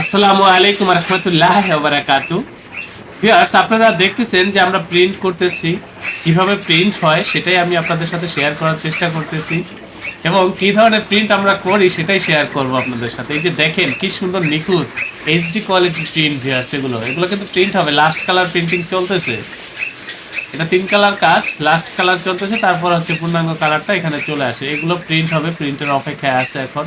আসসালামু আলাইকুম রহমতুল্লাহ বারাকাতু। ভিউয়ার্স আপনারা দেখতেছেন যে আমরা প্রিন্ট করতেছি। কীভাবে প্রিন্ট হয় সেটাই আমি আপনাদের সাথে শেয়ার করার চেষ্টা করতেছি। এবং কি ধরনের প্রিন্ট আমরা করি সেটাই শেয়ার করব আপনাদের সাথে। এই যে দেখেন, কি সুন্দর নিখুঁত এইচডি কোয়ালিটির প্রিন্ট ভিউয়ার্স এগুলো। এগুলো কিন্তু প্রিন্ট হবে। লাস্ট কালার প্রিন্টিং চলতেছে। এটা তিন কালার কাজ। লাস্ট কালার চলতেছে, তারপর হচ্ছে পূর্ণাঙ্গ কালারটা এখানে চলে আসে। এগুলো প্রিন্ট হবে প্রিন্টের অপেক্ষায় আছে এখন।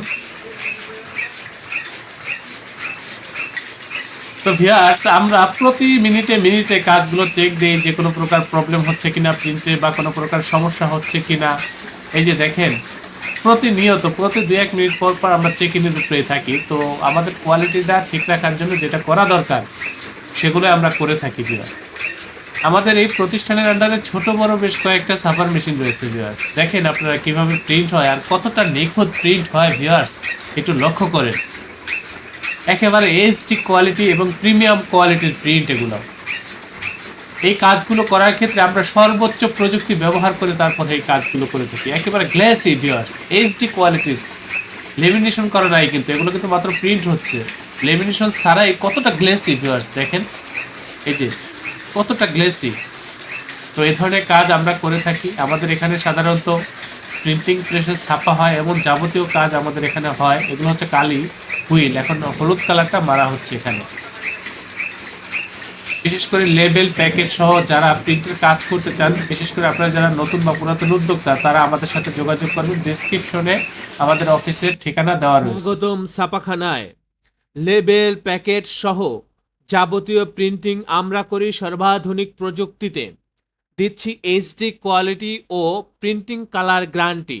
তো ভিউয়ার্স আমরা প্রতি মিনিটে মিনিটে কাজগুলো চেক দিই যে কোনো প্রকার প্রবলেম হচ্ছে কিনা প্রিন্টে বা কোনো প্রকার সমস্যা হচ্ছে কিনা। এই যে দেখেন, প্রতিনিয়ত প্রতি দু এক মিনিট পর পর আমরা চেক ইনের উপরে থাকি। তো আমাদের কোয়ালিটিটা ঠিক রাখার জন্য যেটা করা দরকার সেগুলো আমরা করে থাকি ভিউয়ার্স আমাদের এই প্রতিষ্ঠানের আন্ডারে ছোট বড় বেশ কয়েকটা সাফার মেশিন রয়েছে ভিউয়ার্স দেখেন আপনারা কীভাবে প্রিন্ট হয় আর কতটা নিখুঁত প্রিন্ট হয় ভিউয়ার্স একটু লক্ষ্য করেন। একেবারে এইচডি কোয়ালিটি এবং প্রিমিয়াম কোয়ালিটির প্রিন্ট এগুলো। এই কাজগুলো করার ক্ষেত্রে আমরা সর্বোচ্চ প্রযুক্তি ব্যবহার করে তারপর এই কাজগুলো করে থাকি। একেবারে গ্লেসি ভিউয়ার্স এইচডি কোয়ালিটির লেমিনেশন করা নাই কিন্তু, এগুলো কিন্তু মাত্র প্রিন্ট হচ্ছে। লেমিনেশন ছাড়াই কতটা গ্লেসি ভিউয়ার্স দেখেন? এই যে, কতটা গ্লেসি তো এই ধরনের কাজ আমরা করে থাকি। আমাদের এখানে সাধারণত প্রিন্টিং প্রেসে ছাপা হয় এবং যাবতীয় কাজ আমাদের এখানে হয়। এগুলো হচ্ছে কালি। হুইল। এখন হলুদ কালারটা মারা হচ্ছে এখানে। বিশেষ করে লেবেল প্যাকেট সহ যারা প্রিন্টের কাজ করতে চান, বিশেষ করে আপনারা যারা নতুন বা পুরাতন উদ্যোক্তা, তারা আমাদের সাথে যোগাযোগ করবেন। ডেসক্রিপশনে আমাদের অফিসের ঠিকানা দেওয়া রয়েছে। গৌতম ছাপাখানায়। লেবেল প্যাকেট সহ যাবতীয় প্রিন্টিং আমরা করি সর্বাধুনিক প্রযুক্তিতে। দিচ্ছি এইচডি কোয়ালিটি ও প্রিন্টিং কালার গ্যারান্টি